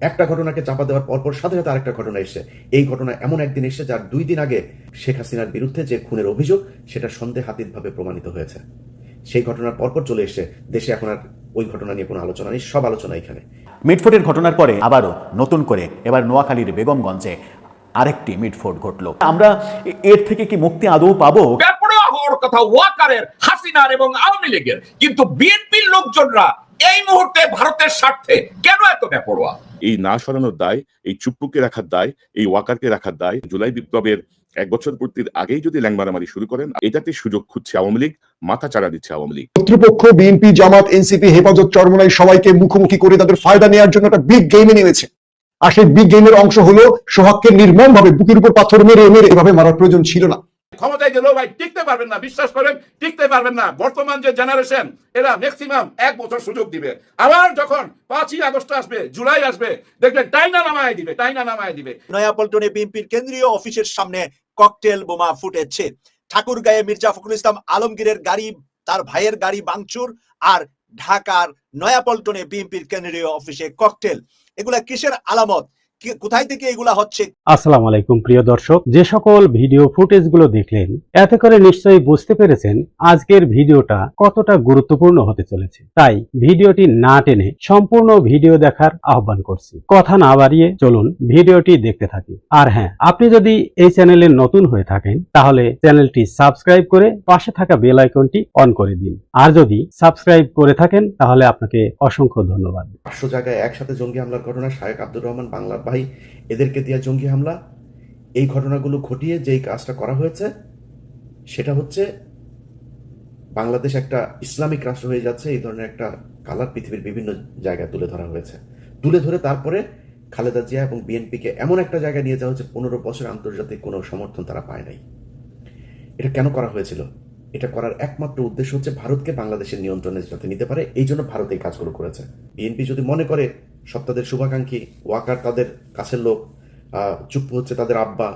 একটা ঘটনাকে চাপা দেওয়ার পরপর সাথে সাথে আরেকটা ঘটনা এসছে। এই ঘটনা এমন একদিন এসছে যার দুই দিন আগে শেখ হাসিনার বিরুদ্ধে যে খুনের অভিযোগ সেটা সন্দেহাতীতভাবে প্রমাণিত হয়েছে। সেই ঘটনার পরপর চলে এসছে। দেশে এখন আর ওই ঘটনা নিয়ে কোনো আলোচনা নেই সব আলোচনা এখানে। মিটফোটের ঘটনার পরে আবারও নতুন করে এবার নোয়াখালীর বেগমগঞ্জে আরেকটি মিটফোট ঘটল। আমরা এর থেকে কি মুক্তি আদৌ পাবো? কথা ওয়াকারের হাসিনার এবং আওয়ামী লীগের। কিন্তু বিএনপির লোকজনরা এই মুহূর্তে ভারতের স্বার্থে কেন এত বেপরোয়া? এই না সরানোর দায় এই চুপ্পুকে রাখার দায় এই ওয়াকারকে রাখার দায় জুলাই বিপ্লবের এক বছর পূর্তির আগেই যদি ল্যাং মারামারি শুরু করেন এটাতে সুযোগ খুঁজছে আওয়ামী লীগ মাথা চাড়া দিচ্ছে আওয়ামী লীগ। কর্তৃপক্ষ বিএনপি জামাত এনসিপি হেফাজত চরমনাই সবাইকে মুখোমুখি করে তাদের ফায়দা নেওয়ার জন্য একটা বিগ গেমে নেমেছে। আর সেই বিগ গেমের অংশ হলো সোহাগকে নির্মম ভাবে বুকের উপর পাথর মেরে মেরে এভাবে মারার প্রয়োজন ছিল না। ক্ষমতায় গেলেও ভাই টিকতে পারবেন না, বিশ্বাস করেন, টিকতে পারবেন না। বর্তমান যে জেনারেশন এরা ম্যাক্সিমাম এক বছর সুযোগ দিবে। আবার যখন পাঁচই আগস্ট আসবে, জুলাই আসবে, দেখবেন টাইনা নামায় দিবে, টাইনা নামায় দিবে। নয়াপল্টনে বিএনপির কেন্দ্রীয় অফিসের সামনে ককটেল বোমা ফুটেছে। ঠাকুরগাঁয়ে মির্জা ফখরুল ইসলাম আলমগীরের গাড়ি, তার ভাইয়ের গাড়ি বাংচুর আর ঢাকার নয়াপল্টনে বিএনপির কেন্দ্রীয় অফিসে ককটেল এগুলা কিসের আলামত? কোথায় থেকে এগুলা হচ্ছে? আসসালামু আলাইকুম প্রিয় দর্শক। যে সকল ভিডিও ফুটেজগুলো দেখলেন এতে করে নিশ্চয়ই বুঝতে পেরেছেন আজকের ভিডিওটা কতটা গুরুত্বপূর্ণ হতে চলেছে। তাই ভিডিওটি না টেনে সম্পূর্ণ ভিডিও দেখার আহ্বান করছি। কথা না বাড়িয়ে চলুন ভিডিওটি দেখতে থাকি। আর হ্যাঁ আপনি যদি এই চ্যানেলে নতুন হয়ে থাকেন তাহলে চ্যানেলটি সাবস্ক্রাইব করে পাশে থাকা বেল আইকনটি অন করে দিন। আর যদি সাবস্ক্রাইব করে থাকেন তাহলে আপনাকে অসংখ্য ধন্যবাদ। পাঁচশো জায়গায় একসাথে জঙ্গি হামলার শায়েক আব্দুর রহমান বাংলার ভাই, এদেরকে দিয়ে জঙ্গি হামলা, এই ঘটনাগুলো ঘটিয়ে যেই কাজটা করা হয়েছে, সেটা হচ্ছে বাংলাদেশ একটা ইসলামিক রাষ্ট্র হয়ে যাচ্ছে, এই ধরনের একটা কালার পৃথিবীর বিভিন্ন জায়গায় তুলে ধরা হয়েছে। তুলে ধরে তারপরে খালেদা জিয়া এবং বিএনপিকে এমন একটা জায়গায় নিয়ে যাওয়া হচ্ছে পনেরো বছর আন্তর্জাতিক কোনো সমর্থন তারা পায় নাই। এটা কেন করা হয়েছিল? এটা করার একমাত্র উদ্দেশ্য হচ্ছে ভারতকে বাংলাদেশের নিয়ন্ত্রণে যাতে নিতে পারে, এই জন্য ভারত এই কাজগুলো করেছে। বিএনপি যদি মনে করে সব তাদের শুভাকাঙ্ক্ষী, ওয়াকার তাদের কাছের লোক চুপ্পু হচ্ছে তাদের আব্বা।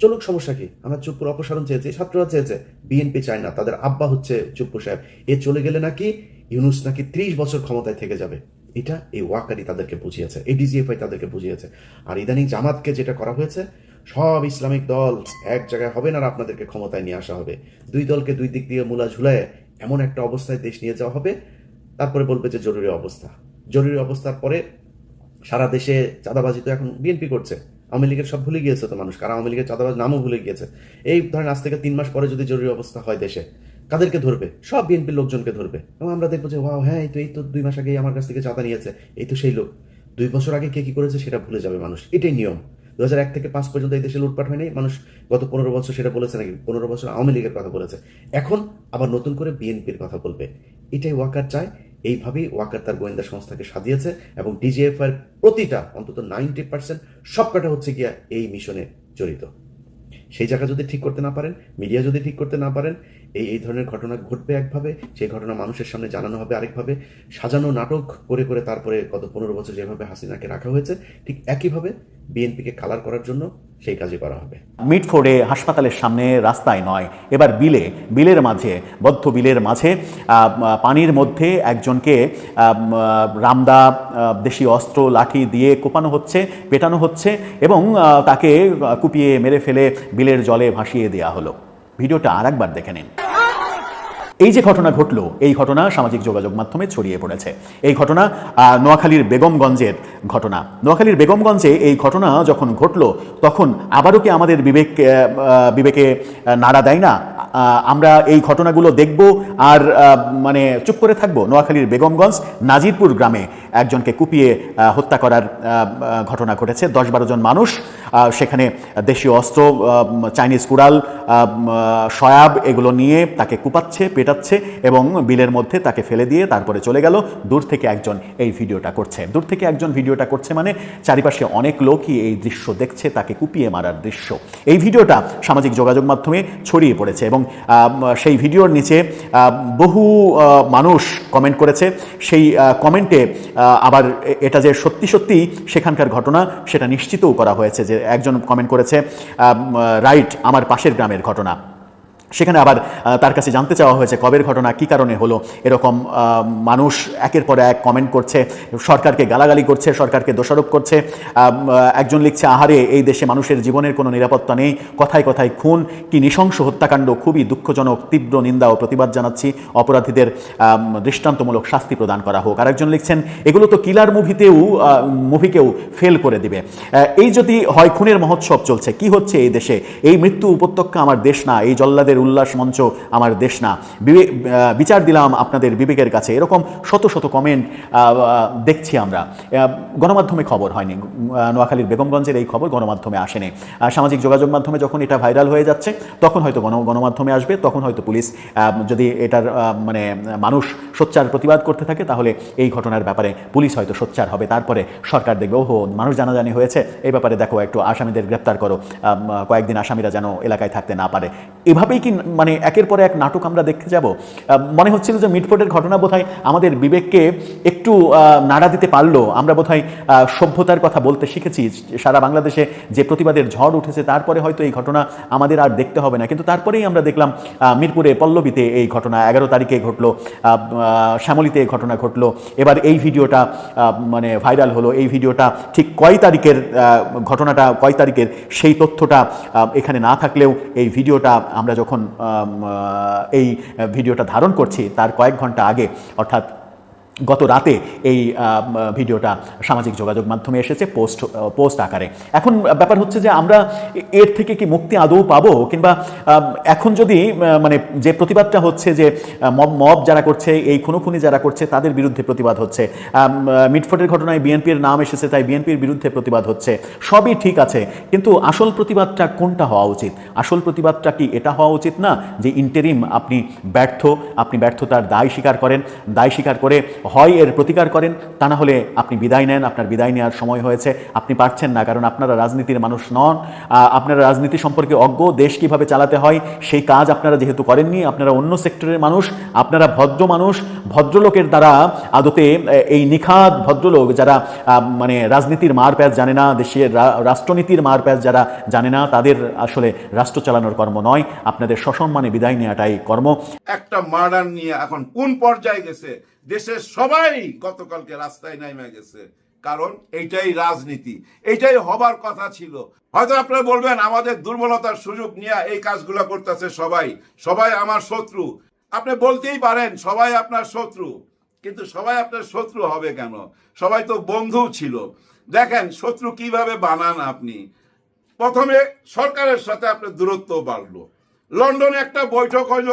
চলুক সমস্যা কি? আমরা চুপ্পুর অপসারণ চেয়েছি, ছাত্ররা চেয়েছে বিএনপি চায় না, তাদের আব্বা হচ্ছে চুপ্পু সাহেব। এ চলে গেলে নাকি ইউনুস নাকি ত্রিশ বছর ক্ষমতায় থেকে যাবে? এটা এই ওয়াকারই তাদেরকে বুঝিয়েছে, এই ডিজিএফআই তাদেরকে বুঝিয়েছে। আর ইদানিং জামাতকে যেটা করা হয়েছে, সব ইসলামিক দল এক জায়গায় হবে না আর আপনাদেরকে ক্ষমতায় নিয়ে আসা হবে। দুই দলকে দুই দিক দিয়ে মূলা ঝুলায় এমন একটা অবস্থায় দেশ নিয়ে যাওয়া হবে, তারপরে বলবে যে জরুরি অবস্থা। জরুরি অবস্থার পরে সারা দেশে চাঁদাবাজি তো এখন বিএনপি করছে। আওয়ামী লীগের সব ভুলে গিয়েছে তো মানুষ, কারণ আওয়ামী লীগের চাঁদাবাজ নামও ভুলে গিয়েছে। এই ধরেন আজ থেকে তিন মাস পরে যদি জরুরি অবস্থা হয় দেশে, কাদেরকে ধরবে? সব বিএনপির লোকজনকে ধরবে। এবং আমরা দেখব যে, ওয়াও হ্যাঁ এই তো এই তো দুই মাস আগেই আমার কাছ থেকে চাঁদা নিয়েছে, এই তো সেই লোক। দুই বছর আগে কে কি করেছে সেটা ভুলে যাবে মানুষ। এটাই নিয়ম। দু হাজার এক থেকে পাঁচ পর্যন্ত এই দেশে লুটপাট হয়নি। মানুষ গত পনেরো বছর সেটা বলেছে নাকি? পনেরো বছর আওয়ামী লীগের কথা বলেছে। এখন আবার নতুন করে বিএনপির কথা বলবে। এটাই ওয়াকার চায়। এইভাবেই ওয়াকার তার গোয়েন্দা সংস্থাকে সাজিয়েছে এবং ডিজিএফ এর প্রতিটা, অন্তত নাইনটি পার্সেন্ট, সবকটা হচ্ছে গিয়া এই মিশনে জড়িত। সেই জায়গা যদি ঠিক করতে না পারেন, মিডিয়া যদি ঠিক করতে না পারেন, এই এই ধরনের ঘটনা ঘটবে একভাবে, সেই ঘটনা মানুষের সামনে জানানো হবে আরেকভাবে, সাজানো নাটক করে করে তারপরে গত পনেরো বছর যেভাবে হাসিনাকে রাখা হয়েছে, ঠিক একইভাবে বিএনপিকে কালার করার জন্য সেই কাজই করা হবে। মিটফোর্ডে হাসপাতালের সামনে রাস্তায় নয়, এবার বিলে, বিলের মাঝে, বদ্ধ বিলের মাঝে পানির মধ্যে একজনকে রামদা দেশি অস্ত্র, লাঠি দিয়ে কোপানো হচ্ছে, পেটানো হচ্ছে এবং তাকে কুপিয়ে মেরে ফেলে বিলের জলে ভাসিয়ে দেওয়া হলো। ভিডিওটা আর একবার দেখে নিন। এই যে ঘটনা ঘটলো, এই ঘটনা সামাজিক যোগাযোগ মাধ্যমে ছড়িয়ে পড়েছে। এই ঘটনা নোয়াখালীর বেগমগঞ্জের ঘটনা। নোয়াখালীর বেগমগঞ্জে এই ঘটনা যখন ঘটলো, তখন আবারও কি আমাদের বিবেক বিবেকে নাড়া দেয় না? আমরা এই ঘটনাগুলো দেখব আর মানে চুপ করে থাকব? নোয়াখালীর বেগমগঞ্জ, নাজিরপুর গ্রামে একজনকে কুপিয়ে হত্যা করার ঘটনা ঘটেছে। দশ বারো জন মানুষ সেখানে দেশীয় অস্ত্র চাইনিজ কুড়াল সয়াব, এগুলো নিয়ে তাকে কুপাচ্ছে, পেটাচ্ছে এবং বিলের মধ্যে তাকে ফেলে দিয়ে তারপরে চলে গেল। দূর থেকে একজন এই ভিডিওটা করছে। দূর থেকে একজন ভিডিওটা করছে মানে চারিপাশে অনেক লোকই এই দৃশ্য দেখছে, তাকে কুপিয়ে মারার দৃশ্য। এই ভিডিওটা সামাজিক যোগাযোগ মাধ্যমে ছড়িয়ে পড়েছে এবং সেই ভিডিওর নিচে বহু মানুষ কমেন্ট করেছে। সেই কমেন্টে আবার এটা যে সত্যি সত্যি সেখানকার ঘটনা সেটা নিশ্চিতও করা হয়েছে যে একজন কমেন্ট করেছে রাইট আমার পাশের গ্রামের ঘটনা। সেখানে আবার তার কাছে জানতে চাওয়া হয়েছে কবের ঘটনা, কি কারণে হলো, এরকম মানুষ একের পর এক কমেন্ট করছে, সরকারকে গালাগালি করছে, সরকারকে দোষারোপ করছে একজন লিখছে, আহারে, এই দেশে মানুষের জীবনের কোনো নিরাপত্তা নেই, কথায় কথায় খুন, কি নৃশংস হত্যাকাণ্ড, খুবই দুঃখজনক, তীব্র নিন্দা ও প্রতিবাদ জানাচ্ছি, অপরাধীদের দৃষ্টান্তমূলক শাস্তি প্রদান করা হোক। আরেকজন লিখছেন, এগুলো তো কিলার মুভিতেও মুভিকেও ফেল করে দিবে। এই যদি হয়, খুনের মহোৎসব চলছে, কি হচ্ছে এই দেশে? এই মৃত্যু উপত্যকা আমার দেশ না, এই জল্লাদের উল্লাস মঞ্চ আমার দেশ না। বিচার দিলাম আপনাদের বিবেকের কাছে। এরকম শত শত কমেন্ট দেখছি আমরা। গণমাধ্যমে খবর হয়নি। নোয়াখালীর বেগমগঞ্জের এই খবর গণমাধ্যমে আসেনি। সামাজিক যোগাযোগ মাধ্যমে যখন এটা ভাইরাল হয়ে যাচ্ছে, তখন হয়তো গণ গণমাধ্যমে আসবে, তখন হয়তো পুলিশ যদি এটার মানে মানুষ সোচ্চার প্রতিবাদ করতে থাকে, তাহলে এই ঘটনার ব্যাপারে পুলিশ হয়তো সোচ্চার হবে। তারপরে সরকার দেখবে, ওহো, মানুষ জানাজানি হয়েছে। এই ব্যাপারে দেখো, একটু আসামিদের গ্রেপ্তার করো। কয়েকদিন আসামিরা যেন এলাকায় থাকতে না পারে। এভাবেই কি মানে একের পর এক নাটক আমরা দেখতে যাব? মনে হচ্ছিল যে মিটফোর্টের ঘটনা বোধহয় আমাদের বিবেককে একটু নাড়া দিতে পারল। আমরা বোধহয় সভ্যতার কথা বলতে শিখেছি। সারা বাংলাদেশে যে প্রতিবাদের ঝড় উঠেছে তারপরে হয়তো এই ঘটনা আমাদের আর দেখতে হবে না। কিন্তু তারপরেই আমরা দেখলাম মিরপুরে পল্লবীতে এই ঘটনা এগারো তারিখে ঘটলো আহ, এই ঘটনা ঘটলো। এবার এই ভিডিওটা মানে ভাইরাল হলো। এই ভিডিওটা ঠিক কয় তারিখের ঘটনাটা কয় তারিখের সেই তথ্যটা এখানে না থাকলেও এই ভিডিওটা আমরা যখন আহ, এই ভিডিওটা ধারণ করছি তার কয়েক ঘণ্টা আগে অর্থাৎ গত রাতে এই ভিডিওটা সামাজিক যোগাযোগ মাধ্যমে এসেছে, পোস্ট পোস্ট আকারে। এখন ব্যাপার হচ্ছে যে আমরা এর থেকে কি মুক্তি আদৌ পাবো? কিংবা এখন যদি মানে যে প্রতিবাদটা হচ্ছে যে মব যারা করছে, এই খুনোখুনি যারা করছে, তাদের বিরুদ্ধে প্রতিবাদ হচ্ছে। মিটফোর্টের ঘটনায় বিএনপির নাম এসেছে, তাই বিএনপির বিরুদ্ধে প্রতিবাদ হচ্ছে। সবই ঠিক আছে, কিন্তু আসল প্রতিবাদটা কোনটা হওয়া উচিত? আসল প্রতিবাদটা কি এটা হওয়া উচিত না যে, ইন্টেরিম আপনি ব্যর্থ, আপনি ব্যর্থতার দায় স্বীকার করেন, দায় স্বীকার করে হয় এর প্রতিকার করেন, তা না হলে আপনি বিদায় নেন, আপনার বিদায় নেওয়ার সময় হয়েছে। আপনি পারছেন না, কারণ আপনারা রাজনীতির মানুষ নন। আপনারা রাজনীতি সম্পর্কে অজ্ঞ, দেশ কীভাবে চালাতে হয়, সেই কাজ আপনারা যেহেতু করেননি, আপনারা অন্য সেক্টরের মানুষ, আপনারা ভদ্র মানুষ, ভদ্রলোকের দ্বারা আদতে এই নিখাত ভদ্রলোক যারা মানে রাজনীতির মার প্যাচ জানে না, দেশের রাষ্ট্রনীতির মার প্যাচ যারা জানে না, তাদের আসলে রাষ্ট্র চালানোর কর্ম নয়, আপনাদের সসম্মানে বিদায় নেওয়াটাই কর্ম। একটা মার্ডার নিয়ে এখন কোন পর্যায়ে গেছে? দেশের সবাই গতকালকে রাস্তায় নেমে গেছে। কারণ এইটাই রাজনীতি, এইটাই হবার কথা ছিল। হয়তো আপনারা বলবেন, আমাদের দুর্বলতার সুযোগ নিয়ে এই কাজগুলো করতেছে সবাই। সবাই আমার শত্রু। আপনি বলতেই পারেন, সবাই আপনার শত্রু। কিন্তু সবাই আপনার শত্রু হবে কেন? সবাই তো বন্ধু ছিল। দেখেন, শত্রু কীভাবে বানান আপনি? প্রথমে সরকারের সাথে আপনার দূরত্ব বাড়লো। লন্ডনে একটা বৈঠক হইল।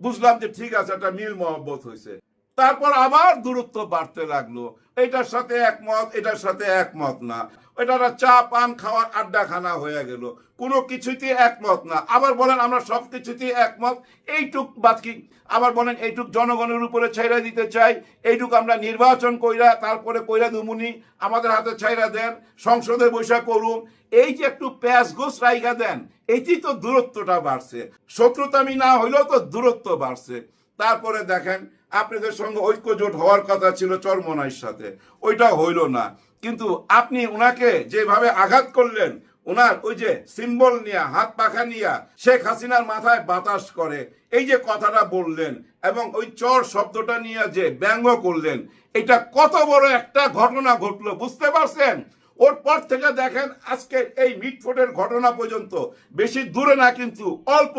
বুঝলাম যে ঠিক আছে, একটা মিল মহব্বত হয়েছে তারপর আবার দূরত্ব বাড়তে লাগল। এটার সাথে একমত, এটার সাথে একমত না। এটা চা, পান খাওয়ার আড্ডাখানা হয়ে গেল। কোনো কিছুতে একমত না। আবার বলেন, আমরা সব কিছুতে একমত? এইটুক বাকি আবার বলেন, এইটুক জনগণের উপরে ছেড়ে দিতে চাই। এইটুক আমরা নির্বাচন কইরা, তারপরে কইরা দুমুনি। আমাদের হাতে ছাইরা দেন, সংসদে বৈশাখ করুন। এই যে একটু প্যাস গোস রাইগা দেন, এটি তো দূরত্বটা বাড়ছে। শত্রুতামি না হইলেও তো দূরত্ব বাড়ছে। তারপরে দেখেন আপনাদের সঙ্গে ঐক্যজোট হওয়ার কথা ছিল চরমনাইর সাথে। ওইটা হইল না। কিন্তু আপনি ওনাকে যেভাবে আঘাত করলেন ওনার ওই যে সিম্বল নিয়ে, হাত পাখা নিয়ে, শেখ হাসিনার মাথায় বাতাস করে, এই যে কথাটা বললেন এবং ওই চর শব্দটা নিয়ে যে ব্যঙ্গ করলেন, এটা কত বড় একটা ঘটনা ঘটলো, বুঝতে পারছেন? ওর পর থেকে দেখেন আজকে এই মিটফোটের ঘটনা পর্যন্ত। বেশি দূরে না কিন্তু অল্প।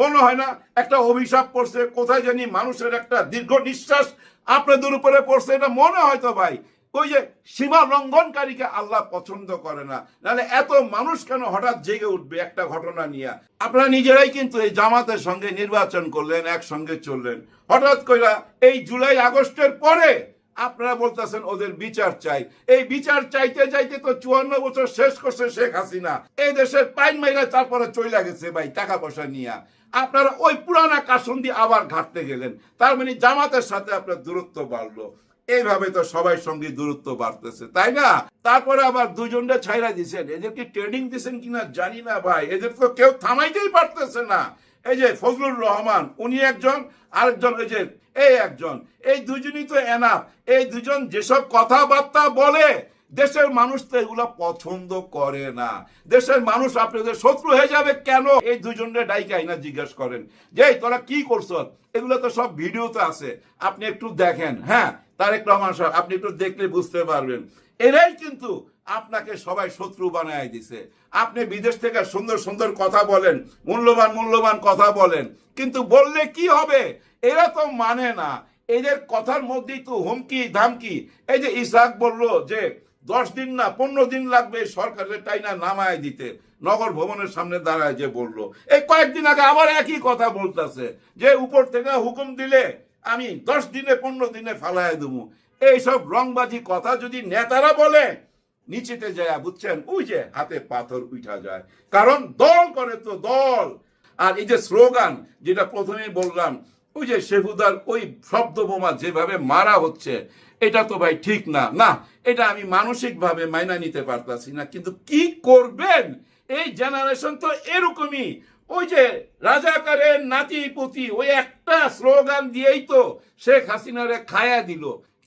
মনে হয় না একটা অভিশাপ পড়ছে, কোথায় জানি মানুষের একটা দীর্ঘ নিঃশ্বাস আপনাদের উপরে পড়ছে, এটা মনে হয় তো ভাই। ওই যে সীমা লঙ্ঘনকারীকে আল্লাহ পছন্দ করে না। নাহলে এত মানুষ কেন হঠাৎ জেগে উঠবে একটা ঘটনা নিয়ে? আপনারা নিজেরাই কিন্তু এই জামাতের সঙ্গে নির্বাচন করলেন, একসঙ্গে চললেন। হঠাৎ কইরা এই জুলাই আগস্টের পরে আপনারা বলতেছেন ওদের বিচার চাই। এই বিচার চাইতে চাইতে তো চুয়ান্ন বছর শেষ করছে শেখ হাসিনা। এই দেশের পাইন মাইরা তারপরে চলে গেছে ভাই, টাকা পয়সা নিয়ে। আপনারা ওই পুরানা কাসন্দি আবার ঘাটতে গেলেন। তার মানে জামাতের সাথে আপনার দূরত্ব বাড়লো। এইভাবে তো সবাই সঙ্গে দূরত্ব বাড়তেছে, তাই না? তারপরে আবার দুজনটা ছাইরা দিছেন। এদেরকে ট্রেনিং দিছেন কিনা জানি না ভাই। এদের তো কেউ থামাইতেই পারতেছে না। এই যে ফজলুর রহমান, উনি একজন, আরেকজন ওই যে, এই একজন। এই দুজনই তো এনাফ এই দুজন যেসব কথাবার্তা বলে, দেশের মানুষ তো এগুলো পছন্দ করে না। দেশের মানুষ আপনাদের শত্রু হয়ে যাবে কেন? এই দুজনের ডাইকে আইনা জিজ্ঞেস করেন। যে তোরা কি করছ? এগুলো তো সব ভিডিওতে আছে। আপনি একটু দেখেন। হ্যাঁ তারেক রহমান সাহেব, আপনি একটু দেখলে বুঝতে পারবেন। এরাই কিন্তু আপনাকে সবাই শত্রু বানায় দিছে। আপনি বিদেশ থেকে সুন্দর সুন্দর কথা বলেন, মূল্যবান মূল্যবান কথা বলেন, কিন্তু বললে কি হবে? এরা তো মানে না। এদের কথার মধ্যেই তো হুমকি, ধামকি। এই যে ইসাক বলল যে, দশ দিন না, পনেরো দিন লাগবে সরকারের টাইনা নামায় দিতে। নগর ভবনের সামনে দাঁড়ায় যে বলল এই কয়েকদিন আগে আবার একই কথা বলতেছে যে, উপর থেকে হুকুম দিলে আমি দশ দিনে, পনেরো দিনে ফালায় দেবো। এইসব রংবাজি কথা যদি নেতারা বলে নিচেতে যায়, বুঝছেন? ওই যে হাতে পাথর উঠা যায়। কারণ দল করে তো দল। আর এই যে স্লোগান, যেটা প্রথমেই বললাম, ওই যে শেফুদার ওই শব্দ বোমা যেভাবে মারা হচ্ছে, এটা তো ভাই ঠিক না। না, এটা আমি মানসিকভাবে মাইনা নিতে পারতাছি না। কিন্তু কি করবেন? এই জেনারেশন তো এরকমই। ওই যে রাজাকারের নাতি পুতি ওই একটা স্লোগান দিয়েই তো শেখ হাসিনারে খায়া দিল।